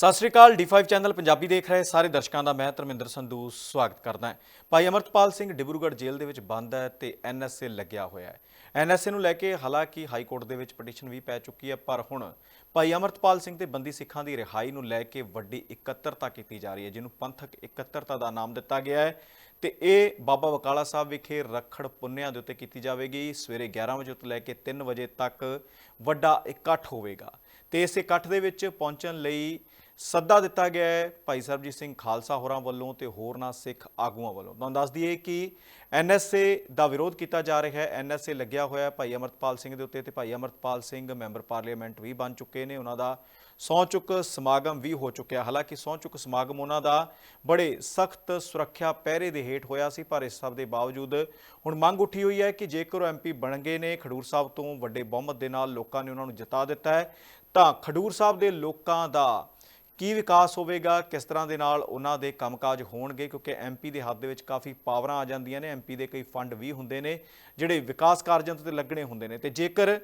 ਸਤਿ ਸ਼੍ਰੀ ਅਕਾਲ D5 channel Punjabi ਦੇਖ ਰਹੇ ਸਾਰੇ ਦਰਸ਼ਕਾਂ ਦਾ ਮੈਂ ਧਰਮਿੰਦਰ ਸੰਧੂ ਸਵਾਗਤ ਕਰਦਾ ਹਾਂ। ਭਾਈ ਅਮਰਤਪਾਲ ਸਿੰਘ ਡਿਬਰੂਗੜ੍ਹ ਜੇਲ੍ਹ ਦੇ ਵਿੱਚ ਬੰਦ ਹੈ ਤੇ ਐਨਐਸਏ ਲੱਗਿਆ ਹੋਇਆ ਹੈ। ਐਨਐਸਏ ਨੂੰ ਲੈ ਕੇ ਹਾਲਾਂਕਿ ਹਾਈ ਕੋਰਟ ਦੇ ਵਿੱਚ ਪਟੀਸ਼ਨ ਵੀ ਪੈ ਚੁੱਕੀ ਹੈ, ਪਰ ਹੁਣ ਭਾਈ ਅਮਰਤਪਾਲ ਸਿੰਘ ਤੇ ਬੰਦੀ ਸਿੱਖਾਂ ਦੀ ਰਿਹਾਈ ਨੂੰ ਲੈ ਕੇ ਵੱਡੀ ਇਕੱਤਰਤਾ ਕੀਤੀ ਜਾ ਰਹੀ ਹੈ, ਜਿਹਨੂੰ ਪੰਥਕ ਇਕੱਤਰਤਾ ਦਾ ਨਾਮ ਦਿੱਤਾ ਗਿਆ ਹੈ। ਤੇ ਇਹ ਬਾਬਾ ਬਕਾਲਾ ਸਾਹਿਬ ਵਿਖੇ ਰੱਖੜ ਪੁੰਨਿਆਂ ਦੇ ਉੱਤੇ ਕੀਤੀ ਜਾਵੇਗੀ। ਸਵੇਰੇ 11 ਵਜੇ ਤੋਂ ਲੈ ਕੇ 3 ਵਜੇ ਤੱਕ ਵੱਡਾ ਇਕੱਠ ਹੋਵੇਗਾ। ਤੇ ਇਸ ਇਕੱਠ ਦੇ ਵਿੱਚ ਪਹੁੰਚਣ ਲਈ ਸੱਦਾ ਦਿੱਤਾ ਗਿਆ ਹੈ ਭਾਈ ਸਰਬਜੀਤ ਸਿੰਘ ਖਾਲਸਾ ਹੋਰਾਂ ਵੱਲੋਂ ਤੇ ਹੋਰਨਾਂ ਸਿੱਖ ਆਗੂਆਂ ਵੱਲੋਂ। ਤੁਹਾਨੂੰ ਦੱਸ ਦਈਏ ਕਿ ਐਨਐਸਏ ਦਾ ਵਿਰੋਧ ਕੀਤਾ ਜਾ ਰਿਹਾ ਹੈ। ਐਨਐਸਏ ਲੱਗਿਆ ਹੋਇਆ ਹੈ। ਭਾਈ ਅਮਰਤਪਾਲ ਸਿੰਘ ਦੇ ਉੱਤੇ ਤੇ ਭਾਈ ਅਮਰਤਪਾਲ ਸਿੰਘ ਮੈਂਬਰ ਪਾਰਲੀਮੈਂਟ ਵੀ ਬਣ ਚੁੱਕੇ ਨੇ। ਉਹਨਾਂ ਦਾ ਸਹੁੰ ਚੁੱਕ ਸਮਾਗਮ ਵੀ ਹੋ ਚੁੱਕਿਆ। ਹਾਲਾਂਕਿ ਸਹੁੰ ਚੁੱਕ ਸਮਾਗਮ ਉਹਨਾਂ ਦਾ ਬੜੇ ਸਖਤ ਸੁਰੱਖਿਆ ਪਹਿਰੇ ਦੇ ਹੇਠ ਹੋਇਆ ਸੀ, ਪਰ ਇਸ ਸਭ ਦੇ ਬਾਵਜੂਦ ਹੁਣ ਮੰਗ ਉੱਠੀ ਹੋਈ ਹੈ ਕਿ ਜੇਕਰ ਉਹ ਐਮਪੀ ਬਣ ਗਏ ਨੇ, ਖਡੂਰ ਸਾਹਿਬ ਤੋਂ ਵੱਡੇ ਬਹੁਮਤ ਦੇ ਨਾਲ ਲੋਕਾਂ ਨੇ ਉਹਨਾਂ ਨੂੰ ਜਿਤਾ ਦਿੱਤਾ ਹੈ, ਤਾਂ ਖਡੂਰ ਸਾਹਿਬ ਦੇ ਲੋਕਾਂ ਦਾ ਕੀ ਵਿਕਾਸ ਹੋਵੇਗਾ, ਕਿਸ ਤਰ੍ਹਾਂ ਦੇ ਨਾਲ ਉਹਨਾਂ ਦੇ ਕੰਮਕਾਜ ਹੋਣਗੇ? ਕਿਉਂਕਿ ਐਮਪੀ ਦੇ ਹੱਥ ਦੇ ਵਿੱਚ ਕਾਫੀ ਪਾਵਰਾਂ ਆ ਜਾਂਦੀਆਂ ਨੇ। ਐਮਪੀ ਦੇ ਕਈ ਫੰਡ ਵੀ ਹੁੰਦੇ ਨੇ, ਜਿਹੜੇ ਵਿਕਾਸ ਕਾਰਜਾਂ ਤੇ ਲੱਗਣੇ ਹੁੰਦੇ ਨੇ। ਤੇ ਜੇਕਰ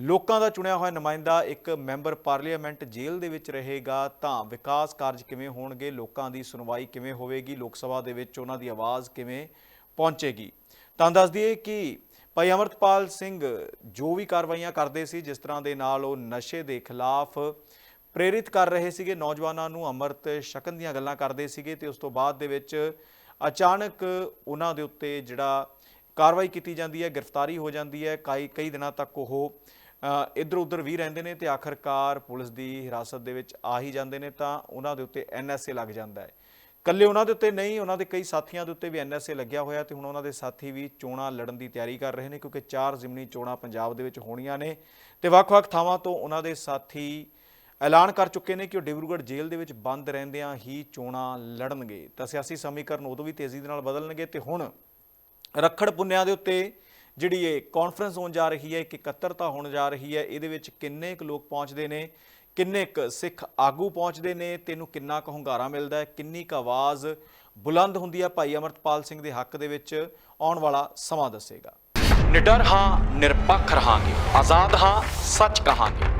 ਲੋਕਾਂ ਦਾ ਚੁਣਿਆ ਹੋਇਆ ਨੁਮਾਇੰਦਾ ਇੱਕ ਮੈਂਬਰ ਪਾਰਲੀਮੈਂਟ ਜੇਲ੍ਹ ਦੇ ਵਿੱਚ ਰਹੇਗਾ, ਤਾਂ ਵਿਕਾਸ ਕਾਰਜ ਕਿਵੇਂ ਹੋਣਗੇ? ਲੋਕਾਂ ਦੀ ਸੁਣਵਾਈ ਕਿਵੇਂ ਹੋਵੇਗੀ? ਲੋਕ ਸਭਾ ਦੇ ਵਿੱਚ ਉਹਨਾਂ ਦੀ ਆਵਾਜ਼ ਕਿਵੇਂ ਪਹੁੰਚੇਗੀ? ਤਾਂ ਦੱਸ ਦਈਏ ਕਿ ਭਾਈ ਅਮਰਤਪਾਲ ਸਿੰਘ ਜੋ ਵੀ ਕਾਰਵਾਈਆਂ ਕਰਦੇ ਸੀ, ਜਿਸ ਤਰ੍ਹਾਂ ਦੇ ਨਾਲ ਉਹ ਨਸ਼ੇ ਦੇ ਖਿਲਾਫ ਪ੍ਰੇਰਿਤ ਕਰ ਰਹੇ ਸੀਗੇ, ਨੌਜਵਾਨਾਂ ਨੂੰ ਅੰਮ੍ਰਿਤ ਛਕਣ ਦੀਆਂ ਗੱਲਾਂ ਕਰਦੇ ਸੀਗੇ ਤੇ ਉਸ ਤੋਂ ਬਾਅਦ ਦੇ ਵਿੱਚ ਅਚਾਨਕ ਉਹਨਾਂ ਦੇ ਉੱਤੇ ਜਿਹੜਾ ਕਾਰਵਾਈ ਕੀਤੀ ਜਾਂਦੀ ਹੈ, ਗ੍ਰਿਫਤਾਰੀ ਹੋ ਜਾਂਦੀ ਹੈ, ਕਈ ਕਈ ਦਿਨਾਂ ਤੱਕ ਉਹ ਇੱਧਰ ਉੱਧਰ ਵੀ ਰਹਿੰਦੇ ਨੇ ਤੇ ਆਖਰਕਾਰ ਪੁਲਿਸ ਦੀ ਹਿਰਾਸਤ ਦੇ ਵਿੱਚ ਆ ਹੀ ਜਾਂਦੇ ਨੇ ਤਾਂ ਉਹਨਾਂ ਦੇ ਉੱਤੇ ਐਨਐਸਏ ਲੱਗ ਜਾਂਦਾ ਹੈ। ਕੱਲੇ ਉਹਨਾਂ ਦੇ ਉੱਤੇ ਨਹੀਂ, ਉਹਨਾਂ ਦੇ ਕਈ ਸਾਥੀਆਂ ਦੇ ਉੱਤੇ ਵੀ ਐਨਐਸਏ ਲੱਗਿਆ ਹੋਇਆ ਤੇ ਹੁਣ ਉਹਨਾਂ ਦੇ ਸਾਥੀ ਵੀ ਚੋਣਾਂ ਲੜਨ ਦੀ ਤਿਆਰੀ ਕਰ ਰਹੇ ਨੇ ਕਿਉਂਕਿ ਚਾਰ ਜ਼ਿਮਨੀ ਚੋਣਾਂ ਪੰਜਾਬ ਦੇ ਵਿੱਚ ਹੋਣੀਆਂ ਨੇ ਤੇ ਵੱਖ-ਵੱਖ ਥਾਵਾਂ ਤੋਂ ਉਹਨਾਂ ਦੇ ਸਾਥੀ ਐਲਾਨ ਕਰ ਚੁੱਕੇ ਨੇ ਕਿ ਉਹ ਡਿਬਰੂਗੜ੍ਹ ਜੇਲ੍ਹ ਦੇ ਵਿੱਚ ਬੰਦ ਰਹਿੰਦਿਆਂ ਹੀ ਚੋਣਾਂ ਲੜਨਗੇ। ਤਾਂ ਸਿਆਸੀ ਸਮੀਕਰਨ ਉਦੋਂ ਵੀ ਤੇਜ਼ੀ ਦੇ ਨਾਲ ਬਦਲਣਗੇ ਤੇ ਹੁਣ ਰੱਖੜ ਪੁੰਨਿਆਂ ਦੇ ਉੱਤੇ ਜਿਹੜੀ ਇਹ ਕਾਨਫਰੰਸ ਹੋਣ ਜਾ ਰਹੀ ਹੈ, ਇੱਕ ਇਕੱਤਰਤਾ ਹੋਣ ਜਾ ਰਹੀ ਹੈ, ਇਹਦੇ ਵਿੱਚ ਕਿੰਨੇ ਕੁ ਲੋਕ ਪਹੁੰਚਦੇ ਨੇ, ਕਿੰਨੇ ਕੁ ਸਿੱਖ ਆਗੂ ਪਹੁੰਚਦੇ ਨੇ ਤੈਨੂੰ ਕਿੰਨਾ ਕੁ ਹੁੰਗਾਰਾ ਮਿਲਦਾ ਹੈ, ਕਿੰਨੀ ਕੁ ਆਵਾਜ਼ ਬੁਲੰਦ ਹੁੰਦੀ ਹੈ ਭਾਈ ਅਮਰਤਪਾਲ ਸਿੰਘ ਦੇ ਹੱਕ ਦੇ ਵਿੱਚ, ਆਉਣ ਵਾਲਾ ਸਮਾਂ ਦੱਸੇਗਾ। ਨਿਡਰ ਹਾਂ, ਨਿਰਪੱਖ ਰਹਾਂਗੇ, ਆਜ਼ਾਦ ਹਾਂ, ਸੱਚ ਕਹਾਂਗੇ।